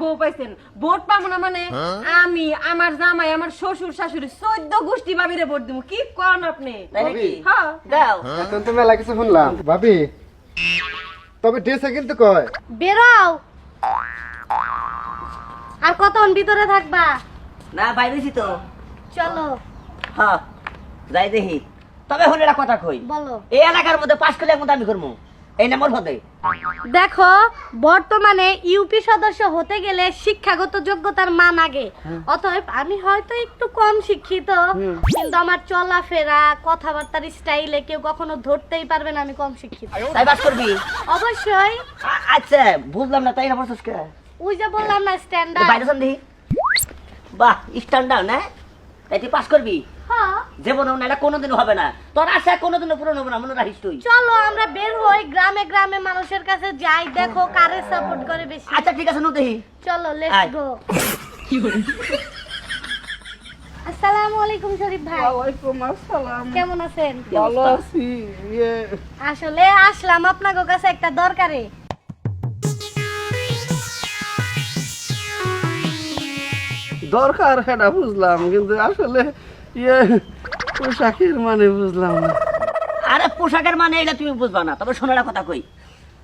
বউ পাইছেন? ভোট পাবো না মানে আমি আমার জামাই আমার শ্বশুর শাশুড়ি চোদ্দ গোষ্ঠী ভাবিরে ভোট দিব কি কন আপনি? হ্যাঁ। দাও। এখন তো মেলা কিছু শুনলাম। ভাবি তবে ড্রেসে কিন্তু কয়? বেরাও। আর কতক্ষণ ভিতরে থাকবা? না বাইরেছি তো। চলো। হ্যাঁ যাই দেখি। তবে হলে একটা কথা কই? বলো। এই এলাকার মধ্যে পাশ করলে এখন আমি করব এই নম্বর পদে দেখো বর্তমানে ইউপি সদস্য হতে গেলে শিক্ষাগত যোগ্যতার মান আগে। অতএব আমি হয়তো একটু কম শিক্ষিত কিন্তু আমার চলাফেরা কথাবার্তার স্টাইলে কেউ কখনো ধরতেই পারবে না আমি কম শিক্ষিত। তাই বাস করবি? অবশ্যই। আচ্ছা বুঝলাম না তাই না বলছিস কে? ওই যে বললাম না স্ট্যান্ডার্ড বাইরে দেখি। বাহ স্ট্যান্ডার্ড না? তাই তুই পাস করবি? হ্যাঁ। না এটা কোনোদিনও হবে না। তোর আশা কোনোদিনও পূরণ হবে না মনে রাখিস তুই। চলো আমরা বের হই গ্রামে গ্রামে মানুষের কাছে যাই দেখো কারে সাপোর্ট করে বেশি। আচ্ছা ঠিক আছে চলো লেটস আয়। গো আসসালামু আলাইকুম শরীফ ভাই। ওয়ালাইকুম আসসালাম। কেমন আছেন? ভালো আছি ইয়ে। আসলে আসলাম আপনাদের কাছে একটা দরকারে। দরকার সেটা বুঝলাম কিন্তু আসলে ইয়ে পোশাকের মানে বুঝলাম না। আরে পোশাকের মানে এটা তুমি বুঝবা না। তবে শোনার কথা কই।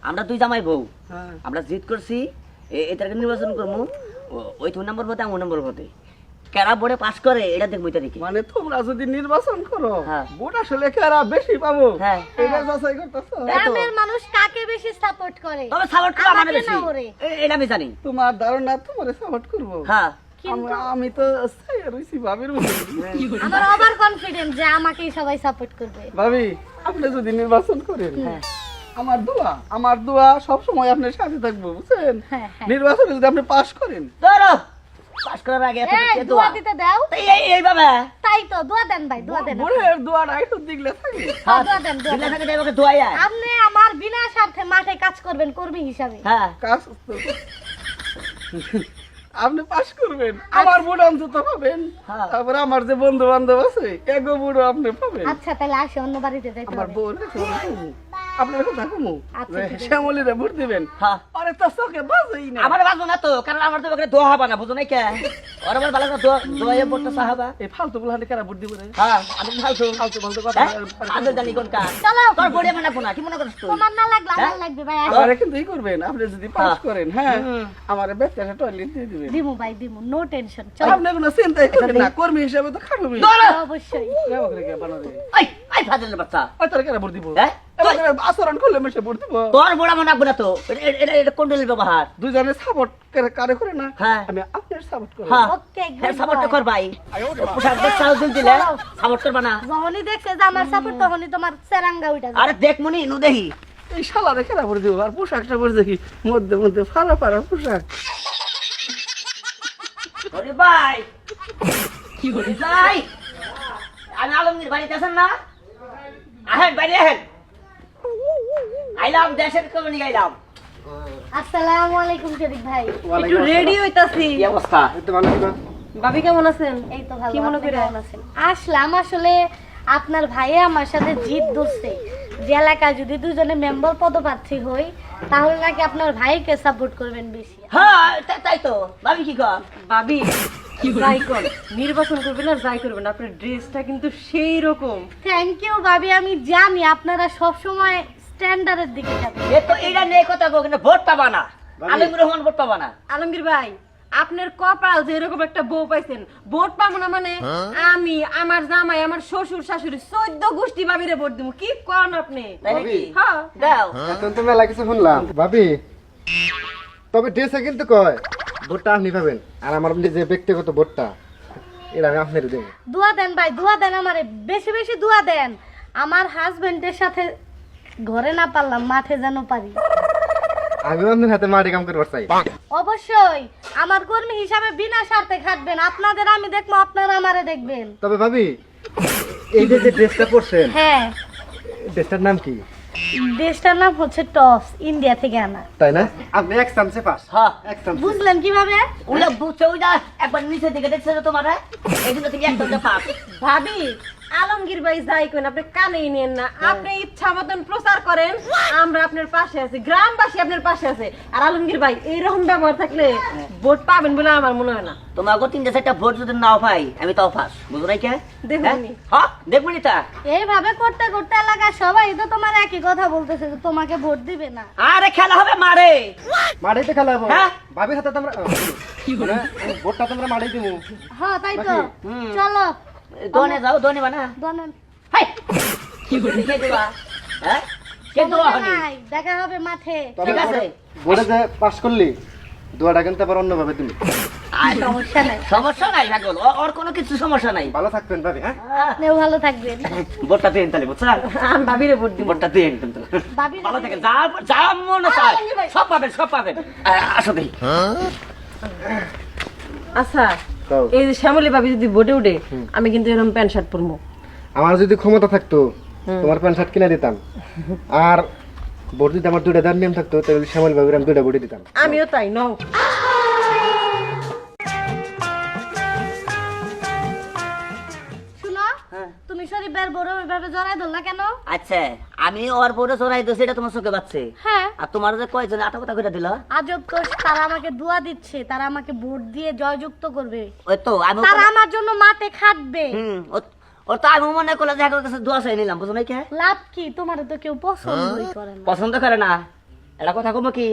আমরা দুই জামাই বউ। হ্যাঁ। আমরা জিত করছি এটাকে নির্বাচন করব ওই দুই নম্বর পদে আমার নম্বর পদে কেরা বোর্ডে পাস করে এটা দেখব এটা দেখি। মানে তোমরা যদি নির্বাচন করো হ্যাঁ। ভোট আসলে কারা বেশি পাবো? হ্যাঁ। এটা যাচাই করতেছো? গ্রামের মানুষ কাকে বেশি সাপোর্ট করে? তবে সাপোর্ট করে আমার বেশি। এটা আমি জানি। তোমার ধারণা তোমার সাপোর্ট করব? হ্যাঁ। আমি- আমি তো রইছি ভাবির আমার ওভার কনফিডেন্ট যে আমাকেই সবাই সাপোর্ট করবে। ভাবি আপনি যদি নির্বাচন করেন হ্যাঁ। আমার দোয়া আমার দোয়া সব সময় আপনার সাথে থাকব বুঝছেন? হ্যাঁ, হ্যাঁ। নির্বাচনে যদি আপনি পাস করেন। ধরো পাস করার আগে এত এই দোয়া। দোয়া দিতে দাও। তো এই এইভাবে? তাই তো দোয়া দেন ভাই দোয়া দেন বোনের দোয়াটা একটু দিগলে থাকে। হ্যাঁ, দোয়া দেন দোয়া দেন। থাকে দেবে ওকে দোয়া যায়। আপনি আমার বিনা স্বার্থে মাঠে কাজ করবেন কর্মী হিসাবে। হ্যাঁ। কাজ তো- আপনি পাস করবেন। আমার বুড়ো অন্তত পাবেন। হ্যাঁ। তারপরে আমার যে বন্ধু বান্ধব আছে এগো বুড়ো আপনি পাবেন। আচ্ছা তাহলে আসে অন্য বাড়িতে যাই আমার হবে। বউর কাছে আমি কইবো। আপনার কথা কমু আচ্ছা, ঠিক ভোট দিবেন হ্যাঁ আরে তো চোখে বাজেই না আমার বাজবো না তো কারণ আমার তো ওকে দোয়া হবা না বুঝো নাই কে ওর আমার ভালো দোয়া দোয়া বলতে সাহাবা এই ফালতু গুলো কারা ভোট দিব রে হ্যাঁ আমি ফালতু ফালতু ফালতু কথা হ্যাঁ জানি কোন কাজ চলো তোর বড়ে মানে না কি মনে করছ তুই তোমার না লাগবে আমার হ্যাঁ? লাগবে ভাই আসো। কিন্তু ই করবেন আপনি যদি পাস হ্যাঁ। করেন হ্যাঁ। আমার ব্যক্তিগত টয়লেট দিয়ে দিবেন দিমু ভাই দিমু নো টেনশন চলো আপনি কোনো চিন্তাই করেন না কর্মী হিসেবে তো খাটবি দৌড়ো অবশ্যই ফাজিলের বাচ্চা ওই তোর কেন ভোট দিব হ্যাঁ? এবার আচরণ করলে মেশে তোর বড় মনে রাখব না তো। এটা- এটা- ব্যবহার? দুজনে সাপোর্ট কারে করে না? হ্যাঁ। আমি আপনার সাপোর্ট করি ওকে হ্যাঁ সাপোর্ট কর ভাই। পোশাক দেখ সাহস দিলে সাপোর্ট করবা না। যখনই দেখছে যে আমার সাপোর্ট তখনই তোমার সেরাঙ্গা উঠা আরে দেখ মনি নু দেখি। এই শালা রেখে না ভোট দিব আর পোশাকটা পরে দেখি মধ্যে মধ্যে ফাড়া ফাড়া পোশাক। ওরে ভাই। কি হলি ভাই। আমি আলমগীর বাড়িতে আছেন না? আহেন বাইরে আহেন। আইলাম দেশের কমিনি গাইলাম। আসসালামু আলাইকুম শরীফ ভাই। একটু রেডি হইতাছি। কি অবস্থা? তো ভালো আছি ভাবি কেমন আছেন? এই তো ভালো কি মনে করে? আছেন? আসলাম আসলে আপনার ভাইয়ে আমার সাথে জিত ধরছে। যে এলাকায় যদি দুজনে মেম্বার পদপ্রার্থী হই তাহলে নাকি আপনার ভাইকে সাপোর্ট করবেন বেশি। হ্যাঁ তাই তো। ভাবি কি কর? ভাবি যাই কর। নির্বাচন করবেন আর যাই করবেন আপনার ড্রেসটা কিন্তু সেই রকম। থ্যাংক ইউ ভাবি। আমি জানি আপনারা সব সময় স্ট্যান্ডার্ডের দিকে যাবেন এ তো এইটা নিয়ে কথা কো কিন্তু ভোট পাবা না। আলমগীর রহমান ভোট পাবা না। আলমগীর ভাই আপনার কপাল যে এরকম একটা বউ পাইছেন ভোট পাবো না মানে আমি আমার জামাই আমার শ্বশুর শাশুড়ি চোদ্দ গোষ্ঠী ভাবিরে ভোট দিব কি কন আপনি? হ্যাঁ। দাও। এখন তো মেলা কিছু শুনলাম। ভাবি তবে ড্রেসে কিন্তু কয় ভোটটা আপনি পাবেন। আর আমার যে ব্যক্তিগত ভোটটা এটা আমি আপনার দেবো। দোয়া দেন ভাই দোয়া দেন আমারে। বেশি বেশি দোয়া দেন। আমার হাজবেন্ডের সাথে ঘরে না পারলাম মাঠে যেন পারি। হাতে মাটি কাম করবার চাই অবশ্যই আমার কর্মী হিসাবে বিনা স্বার্থে খাটবেন। আপনাদের আমি দেখব আপনারা আমারে দেখবেন। তবে ভাবি এই যে যে ড্রেসটা পরছেন হ্যাঁ। ড্রেসটার নাম কি? দেশটার নাম হচ্ছে টস ইন্ডিয়া থেকে আনা। তাই না? আপনি এক চান্সে পাস। হ্যাঁ। এক চান্স বুঝলেন কীভাবে? বুঝছে ওইটা একবার নিচে দিকে দেখছে তো তোমার। এই জন্য তুমি একদম পাস। ভাবি আলমগীর ভাই যাই কেন আপনি কানেই নেন না। আপনি ইচ্ছা মতন প্রচার করেন আমরা আপনার পাশে আছি গ্রামবাসী আপনার পাশে আছে। আর আলমগীর ভাই এইরকম ব্যবহার থাকলে ভোট পাবেন বলে আমার মনে হয় না। তোমাকে তিনটে চারটা ভোট যদি নাও পাই আমি তাও ফাঁস। বুঝো নাই কে? দেখবনি। হ্যাঁ? দেখবনি তা এইভাবে করতে করতে এলাকায় সবাই তো তোমার একই কথা বলতেছে যে তোমাকে ভোট দিবে না। আরে খেলা হবে মারে। খেলাবো হ্যাঁ? ভাবির তো মানে ভোটটা তোমরা মাড়াই দিব। হ্যাঁ তাই তো। হুম। চলো দোনে যাও দোনে বানা দনেন হাই কি করে কে দেবা হ্যাঁ কে দেওয়া হনি নাই, দেখা হবে মাঠে ঠিক আছে। ভোটে যে পাস করলি। দোয়াটা কিন্তু আবার অন্যভাবে তুমি। আর সমস্যা নাই। সমস্যা নাই ভাগল ও- ওর কোনো কিছু সমস্যা নাই। ভালো থাকবেন ভাবি হ্যাঁ? ভালো থাকবেন। ভোটটা দেন তাহলে বুঝছেন আমি ভাবিরে ভোট দিব ভোটটা দেন কিন্তু ভালো থাকেন। যা যা মনে চায়। সব পাবেন সব পাবেন। আসো দেখি। আচ্ছা। এই যে শ্যামলী ভাবি যদি ভোটে উঠে আমি কিন্তু এরকম প্যান্ট শার্ট পরবো আমার যদি ক্ষমতা থাকতো তোমার প্যান্ট শার্ট কিনে দিতাম। আর ভোট যদি আমার দুইটা দাম নিয়ম থাকতো তাহলে শ্যামল বাবুর আমি দুইটা ভোটে দিতাম। আমিও তাই নও। তুমি শরীফের বড় ওইভাবে জড়াই ধরলা কেন? আচ্ছা আমি ওর বড় চড়াই দিয়েছি এটা তোমার চোখে পাচ্ছে হ্যাঁ। আর তোমার যে কয়জন আটা কথা করে দিল? আজব তো তারা আমাকে দোয়া দিচ্ছে তারা আমাকে ভোট দিয়ে জয়যুক্ত করবে। ওই তো আমি তারা আমার জন্য মাঠে খাটবে। হুম ওর তো আমি মনে কাছে দোয়া চাই নিলাম বুঝো কে? লাভ কি? তোমার তো কেউ পছন্দই করে না। পছন্দ করে না? এটা কথা কমো কি?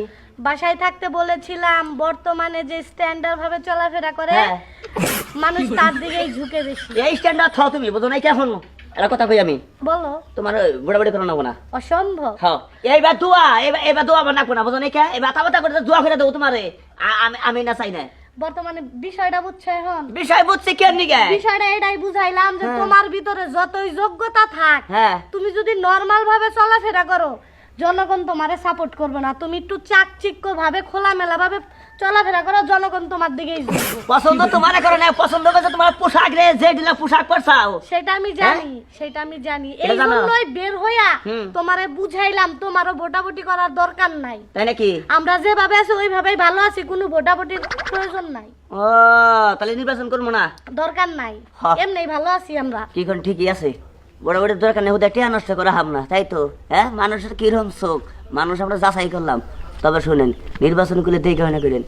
বাসায় থাকতে বলেছিলাম বর্তমানে যে স্ট্যান্ডার্ড ভাবে চলাফেরা করে হ্যাঁ। মানুষ তার দিকেই ঝুঁকে বেশি। এই স্ট্যান্ডার্ড থাও তুমি বুঝো নাই কে এটা কথা কই আমি? বলো। তোমার বুড়াবুড়ি করে নেব না। অসম্ভব। হ্যাঁ। এইবার দোয়া দোয়া বানাবো না বুঝো নাই কে? এবার আতা বাতা করে দোয়া করে দেবো তোমারে। আমি আমি না চাই না। বর্তমানে বিষয়টা বুঝছ এখন? বিষয় বুঝছি কেন নিগে বিষয়টা এটাই বুঝাইলাম যে তোমার ভিতরে যতই যোগ্যতা থাক হ্যাঁ। তুমি যদি নর্মাল ভাবে চলাফেরা করো জনগণ তোমারে সাপোর্ট করবে না। তুমি একটু চাকচিক্য ভাবে খোলামেলা ভাবে চলাফেরা করো জনগণ তোমার দিকেই পছন্দ তোমার করে না পছন্দ করছে তোমার পোশাক রে পোশাক পরছাও। সেটা আমি জানি সেটা আমি জানি। এই জন্যই বের হইয়া তোমারে বুঝাইলাম তোমারও ভোটাভুটি করার দরকার নাই। তাই নাকি? আমরা যেভাবে আছি ওইভাবেই ভালো আছি কোনো ভোটাভুটির প্রয়োজন নাই। ও তাহলে নির্বাচন করব না? দরকার নাই। হ্যাঁ। এমনি ভালো আছি আমরা। কি কোন ঠিকই আছে? বড় বড় দরকার নেই হুদা টিয়া নষ্ট করা হাম না তাই তো? হ্যাঁ? মানুষের কীরকম চোখ মানুষ আমরা যাচাই করলাম। তবে শুনেন নির্বাচন করলে দেখে হয় না করেন।